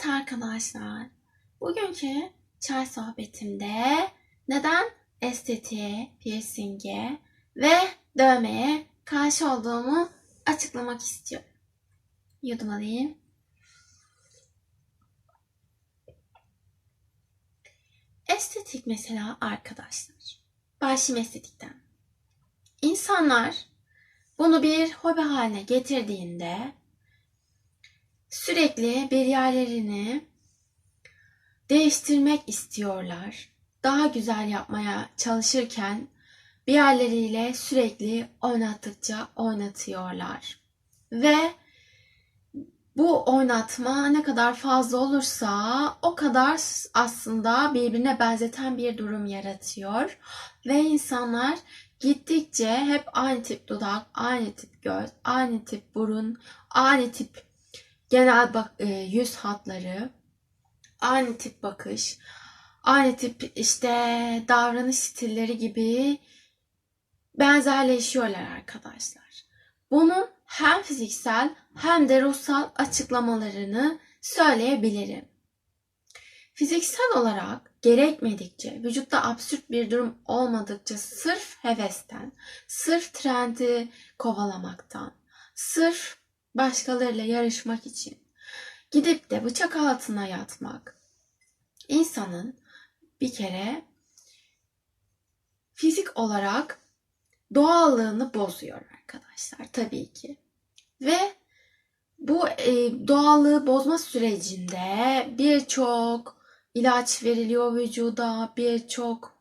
Evet arkadaşlar, bugünkü çay sohbetimde neden estetiğe, piercinge ve dövmeye karşı olduğumu açıklamak istiyorum. Yudum alayım. Estetik mesela arkadaşlar. Başım estetikten. İnsanlar bunu bir hobi haline getirdiğinde sürekli bir yerlerini değiştirmek istiyorlar. Daha güzel yapmaya çalışırken bir yerleriyle sürekli oynattıkça oynatıyorlar. Ve bu oynatma ne kadar fazla olursa o kadar aslında birbirine benzeten bir durum yaratıyor. Ve insanlar gittikçe hep aynı tip dudak, aynı tip göz, aynı tip burun, aynı tip genel bak e, yüz hatları, aynı tip bakış, aynı tip işte davranış stilleri gibi benzerleşiyorlar arkadaşlar. Bunun hem fiziksel hem de ruhsal açıklamalarını söyleyebilirim. Fiziksel olarak gerekmedikçe, vücutta absürt bir durum olmadıkça sırf hevesten, sırf trendi kovalamaktan, sırf başkalarıyla yarışmak için gidip de bıçak altına yatmak insanın bir kere fizik olarak doğallığını bozuyor arkadaşlar tabii ki. Ve bu e, doğallığı bozma sürecinde birçok ilaç veriliyor vücuda, birçok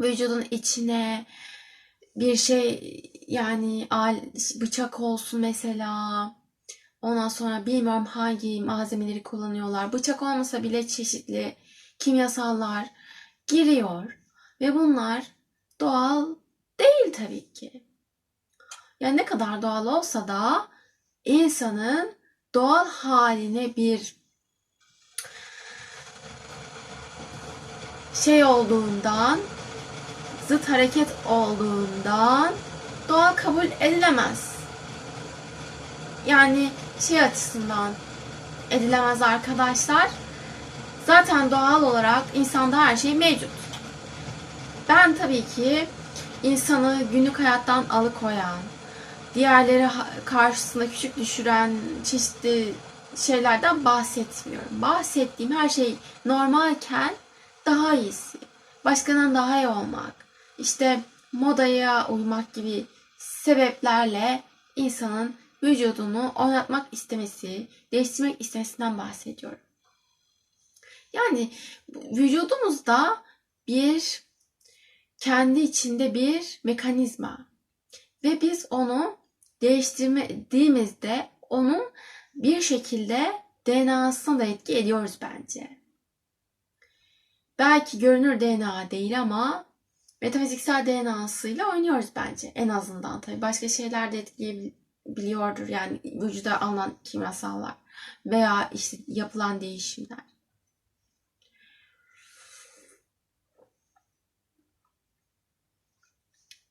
vücudun içine bir şey yani bıçak olsun mesela. Ondan sonra bilmiyorum hangi malzemeleri kullanıyorlar. Bıçak olmasa bile çeşitli kimyasallar giriyor. Ve bunlar doğal değil tabii ki. Yani ne kadar doğal olsa da insanın doğal haline bir şey olduğundan zıt hareket olduğundan doğal kabul edilemez. Yani şey açısından edilemez arkadaşlar. Zaten doğal olarak insanda her şey mevcut. Ben tabii ki insanı günlük hayattan alıkoyan, diğerleri karşısında küçük düşüren çeşitli şeylerden bahsetmiyorum. Bahsettiğim her şey normalken daha iyisi. Başkadan daha iyi olmak, işte modaya uymak gibi sebeplerle insanın vücudunu oynatmak istemesi, değiştirmek istemesinden bahsediyorum. Yani vücudumuzda bir kendi içinde bir mekanizma ve biz onu değiştirmediğimizde onun bir şekilde DNA'sına da etki ediyoruz bence. Belki görünür DNA değil ama metafiziksel DNA'sıyla oynuyoruz bence. En azından tabii. Başka şeyler de etkileyebiliyordur. Yani vücuda alınan kimyasallar veya işte yapılan değişimler.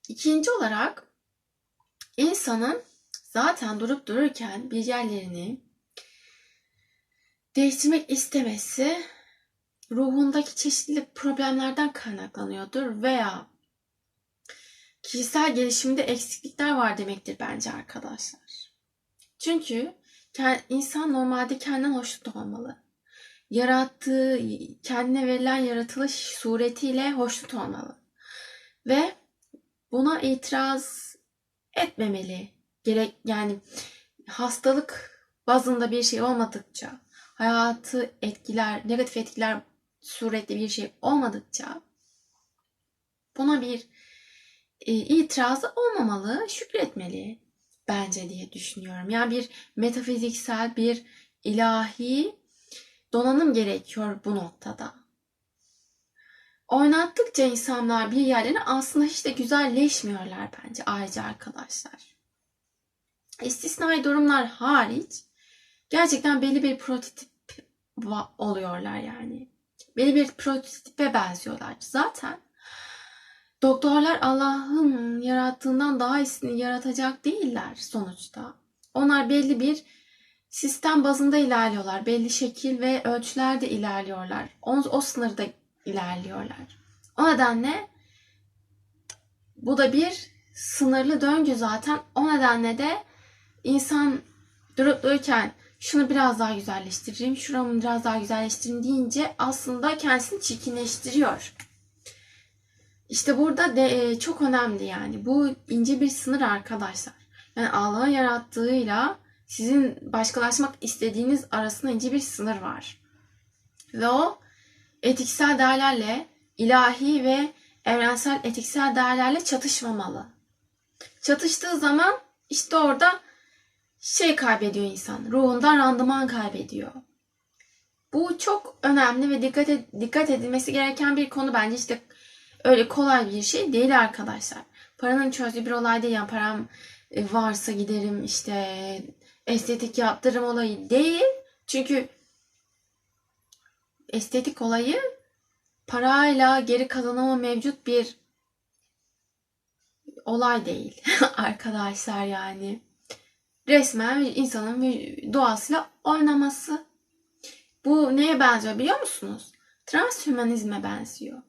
İkinci olarak insanın zaten durup dururken bir yerlerini değiştirmek istemesi ruhundaki çeşitli problemlerden kaynaklanıyordur veya kişisel gelişimde eksiklikler var demektir bence arkadaşlar. Çünkü insan normalde kendinden hoşnut olmalı. Yarattığı, kendine verilen yaratılış suretiyle hoşnut olmalı. Ve buna itiraz etmemeli. Gerek yani hastalık bazında bir şey olmadıkça, hayatı etkiler, negatif etkiler suretli bir şey olmadıkça buna bir e, itirazı olmamalı, şükretmeli bence diye düşünüyorum. Yani bir metafiziksel, bir ilahi donanım gerekiyor bu noktada. Oynattıkça insanlar bir yerlerini aslında hiç de güzelleşmiyorlar bence ayrıca arkadaşlar. İstisnai durumlar hariç gerçekten belli bir prototip oluyorlar yani belli bir prototipe benziyorlar. Zaten doktorlar Allah'ın yarattığından daha iyisini yaratacak değiller sonuçta. Onlar belli bir sistem bazında ilerliyorlar. Belli şekil ve ölçülerde ilerliyorlar. O, o sınırda ilerliyorlar. O nedenle bu da bir sınırlı döngü zaten. O nedenle de insan durup dururken şunu biraz daha güzelleştireyim, şuramı biraz daha güzelleştireyim deyince aslında kendisini çirkinleştiriyor. İşte burada de, e, çok önemli yani. Bu ince bir sınır arkadaşlar. Yani Allah'ın yarattığıyla sizin başkalaşmak istediğiniz arasında ince bir sınır var. Ve o etiksel değerlerle, ilahi ve evrensel etiksel değerlerle çatışmamalı. Çatıştığı zaman işte orada şey kaybediyor insan. Ruhundan randıman kaybediyor. Bu çok önemli ve dikkat, ed- dikkat edilmesi gereken bir konu bence işte öyle kolay bir şey değil arkadaşlar. Paranın çözdüğü bir olay değil. Yani param e, varsa giderim işte estetik yaptırım olayı değil. Çünkü estetik olayı parayla geri kazanımı mevcut bir olay değil arkadaşlar yani. Resmen insanın doğasıyla oynaması. Bu neye benziyor biliyor musunuz? Transhümanizme benziyor.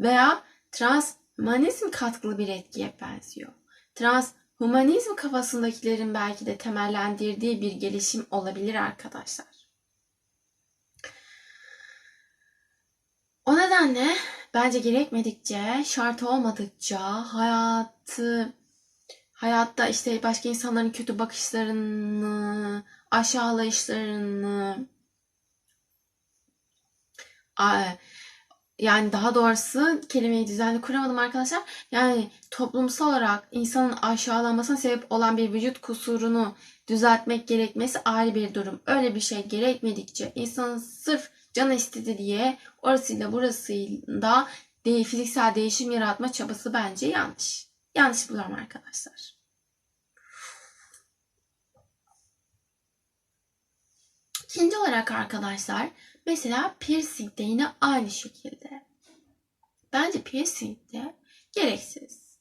Veya transhumanizm katkılı bir etkiye benziyor. Transhumanizm kafasındakilerin belki de temellendirdiği bir gelişim olabilir arkadaşlar. O nedenle bence gerekmedikçe, şart olmadıkça hayatı hayatta işte başka insanların kötü bakışlarını, aşağılayışlarını yani daha doğrusu kelimeyi düzenli kuramadım arkadaşlar. Yani toplumsal olarak insanın aşağılanmasına sebep olan bir vücut kusurunu düzeltmek gerekmesi ayrı bir durum. Öyle bir şey gerekmedikçe insanın sırf canı istedi diye orasıyla burasıyla fiziksel değişim yaratma çabası bence yanlış. Yanlış buluyorum arkadaşlar. İkinci olarak arkadaşlar mesela piercing de yine aynı şekilde. Bence piercing de gereksiz.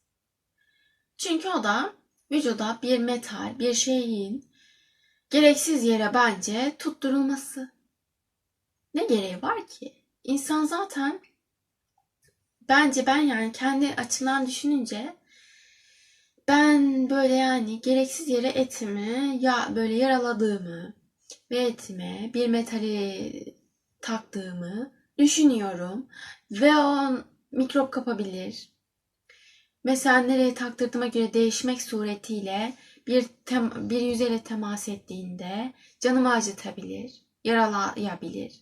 Çünkü o da vücuda bir metal, bir şeyin gereksiz yere bence tutturulması. Ne gereği var ki? İnsan zaten bence ben yani kendi açımdan düşününce ben böyle yani gereksiz yere etimi ya böyle yaraladığımı ve etime bir metali taktığımı düşünüyorum ve o mikrop kapabilir. Mesela nereye taktırdığıma göre değişmek suretiyle bir tem- bir yüzeyle temas ettiğinde canımı acıtabilir, yaralayabilir.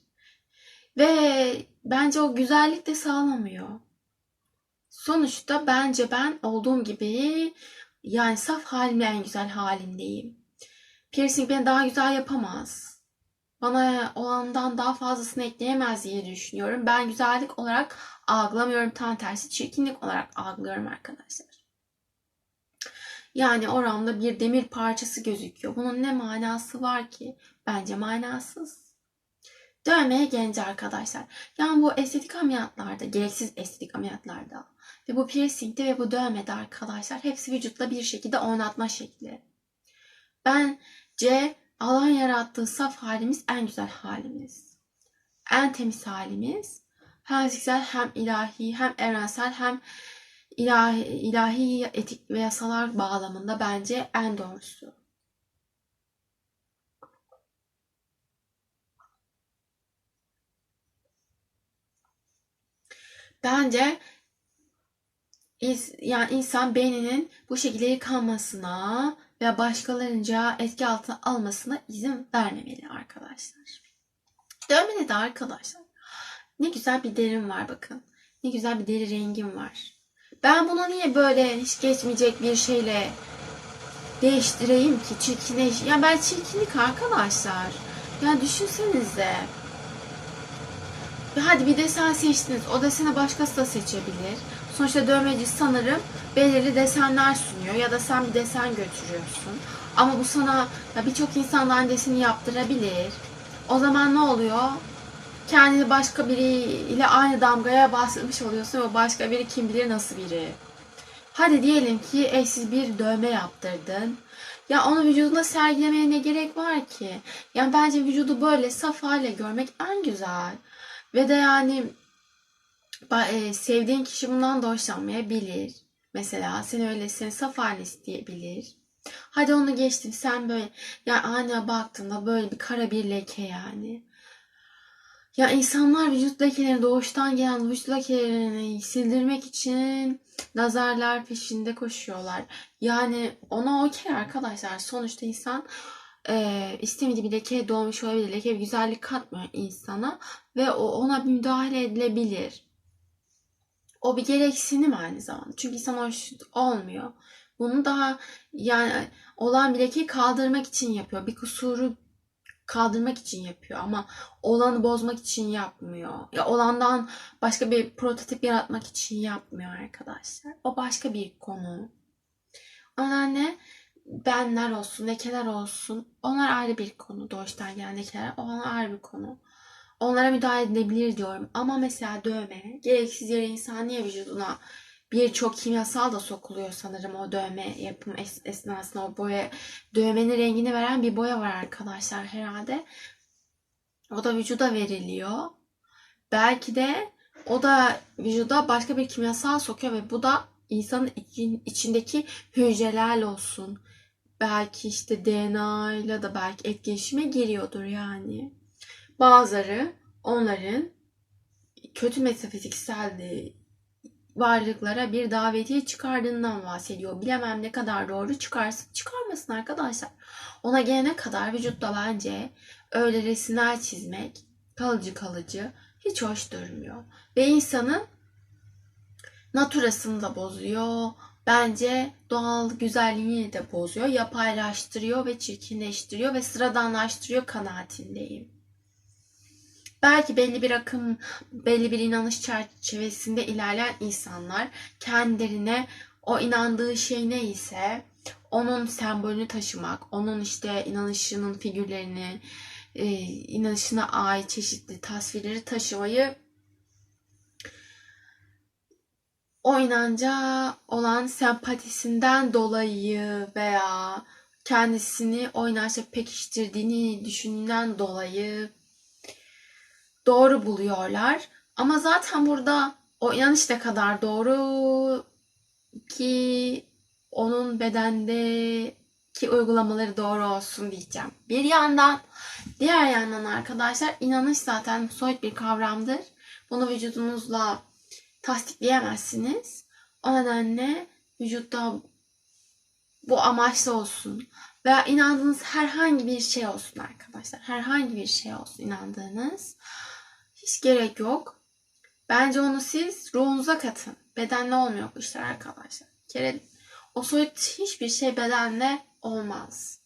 Ve bence o güzellik de sağlamıyor. Sonuçta bence ben olduğum gibi yani saf halimle en güzel halimdeyim. Piercing beni daha güzel yapamaz. Bana olandan daha fazlasını ekleyemez diye düşünüyorum. Ben güzellik olarak algılamıyorum. Tam tersi çirkinlik olarak algılıyorum arkadaşlar. Yani oramda bir demir parçası gözüküyor. Bunun ne manası var ki? Bence manasız. Dövmeye gelince arkadaşlar. Yani bu estetik ameliyatlarda, gereksiz estetik ameliyatlarda ve bu piercingde ve bu dövmede arkadaşlar hepsi vücutla bir şekilde oynatma şekli. Bence Allah'ın yarattığı saf halimiz en güzel halimiz. En temiz halimiz. Hem fiziksel hem ilahi hem evrensel hem ilahi, ilahi etik ve yasalar bağlamında bence en doğrusu. Bence yani insan beyninin bu şekilde yıkanmasına veya başkalarınca etki altına almasına izin vermemeli arkadaşlar. Dövmede de arkadaşlar ne güzel bir derim var bakın. Ne güzel bir deri rengim var. Ben bunu niye böyle hiç geçmeyecek bir şeyle değiştireyim ki çirkinleş. Ya ben çirkinlik arkadaşlar. Ya düşünsenize. Ve hadi bir desen seçtiniz. O deseni başkası da seçebilir. Sonuçta dövmeci sanırım belirli desenler sunuyor ya da sen bir desen götürüyorsun. Ama bu sana birçok insan da annesini yaptırabilir. O zaman ne oluyor? Kendini başka biriyle aynı damgaya basmış oluyorsun ve başka biri kim bilir nasıl biri. Hadi diyelim ki eşsiz bir dövme yaptırdın. Ya onu vücudunda sergilemeye ne gerek var ki? Yani bence vücudu böyle saf hale görmek en güzel. Ve de yani sevdiğin kişi bundan da hoşlanmayabilir. Mesela seni öyle seni saf halini isteyebilir. Hadi onu geçtim sen böyle yani aynaya baktığında böyle bir kara bir leke yani. Ya insanlar vücut lekelerini doğuştan gelen vücut lekelerini sildirmek için nazarlar peşinde koşuyorlar. Yani ona okey arkadaşlar. Sonuçta insan e, istemediği bir lekeye doğmuş olabilir. Leke bir güzellik katmıyor insana ve o ona bir müdahale edilebilir. O bir gereksinim aynı zamanda. Çünkü insan hoş olmuyor. Bunu daha yani olan bir lekeyi kaldırmak için yapıyor. Bir kusuru kaldırmak için yapıyor ama olanı bozmak için yapmıyor. Ya olandan başka bir prototip yaratmak için yapmıyor arkadaşlar. O başka bir konu. O nedenle benler olsun, lekeler olsun. Onlar ayrı bir konu. Doğuştan gelen lekeler. Onlar ayrı bir konu. Onlara müdahale edilebilir diyorum. Ama mesela dövme. Gereksiz yere insan niye vücuduna birçok kimyasal da sokuluyor sanırım o dövme yapım es- esnasında o boya dövmenin rengini veren bir boya var arkadaşlar herhalde. O da vücuda veriliyor. Belki de o da vücuda başka bir kimyasal sokuyor ve bu da insanın için- içindeki hücrelerle olsun. Belki işte DNA ile de belki etkileşime giriyordur yani. Bazıları onların kötü metafiziksel varlıklara bir davetiye çıkardığından bahsediyor. Bilemem ne kadar doğru çıkarsın çıkarmasın arkadaşlar. Ona gelene kadar vücutta bence öyle resimler çizmek kalıcı kalıcı hiç hoş durmuyor. Ve insanın naturasını da bozuyor. Bence doğal güzelliğini de bozuyor. Yapaylaştırıyor ve çirkinleştiriyor ve sıradanlaştırıyor kanaatindeyim. Belki belli bir akım, belli bir inanış çerçevesinde ilerleyen insanlar kendilerine o inandığı şey neyse onun sembolünü taşımak, onun işte inanışının figürlerini, e, inanışına ait çeşitli tasvirleri taşımayı o inanca olan sempatisinden dolayı veya kendisini o inançla pekiştirdiğini düşündüğünden dolayı doğru buluyorlar. Ama zaten burada o inanış ne kadar doğru ki onun bedendeki uygulamaları doğru olsun diyeceğim. Bir yandan, diğer yandan arkadaşlar inanış zaten soyut bir kavramdır. Bunu vücudunuzla tasdikleyemezsiniz. O nedenle vücutta bu amaçlı olsun. Veya inandığınız herhangi bir şey olsun arkadaşlar. Herhangi bir şey olsun inandığınız. Hiç gerek yok. Bence onu siz ruhunuza katın. Bedenle olmuyor bu işler arkadaşlar. Bir kere o soyut hiçbir şey bedenle olmaz.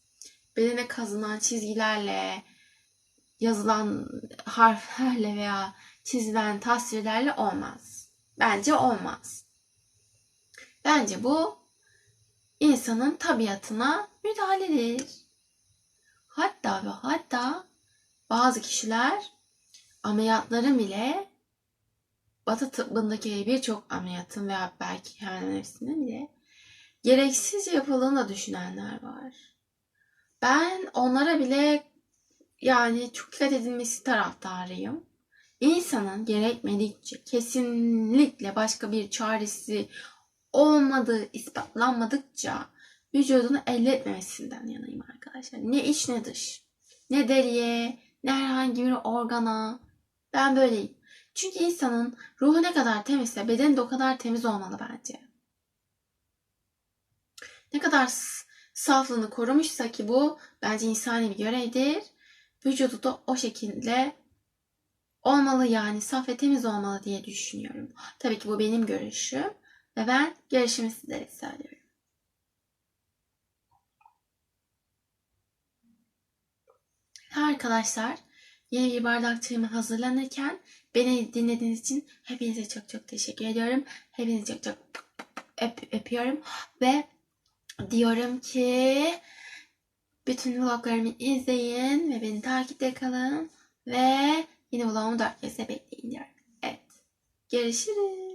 Bedene kazınan çizgilerle, yazılan harflerle veya çizilen tasvirlerle olmaz. Bence olmaz. Bence bu insanın tabiatına müdahaledir. Hatta ve hatta bazı kişiler ameliyatların bile Batı tıbbındaki birçok ameliyatın veya belki hemen hepsinin bile gereksiz yapıldığını da düşünenler var. Ben onlara bile yani çok dikkat edilmesi taraftarıyım. İnsanın gerekmedikçe kesinlikle başka bir çaresi olmadığı ispatlanmadıkça vücudunu elde etmemesinden yanayım arkadaşlar. Ne iç ne dış. Ne deriye, ne herhangi bir organa. Ben böyleyim. Çünkü insanın ruhu ne kadar temizse bedeni de o kadar temiz olmalı bence. Ne kadar saflığını korumuşsa ki bu bence insani bir görevdir. Vücudu da o şekilde olmalı yani saf ve temiz olmalı diye düşünüyorum. Tabii ki bu benim görüşüm ve ben görüşümü sizlere söylüyorum. Arkadaşlar yeni bir bardak çayımı hazırlanırken beni dinlediğiniz için hepinize çok çok teşekkür ediyorum. Hepinizi çok çok öp, öpüyorum ve diyorum ki bütün vloglarımı izleyin ve beni takipte kalın ve yine vlogumu dört kez bekleyin diyorum. Evet. Görüşürüz.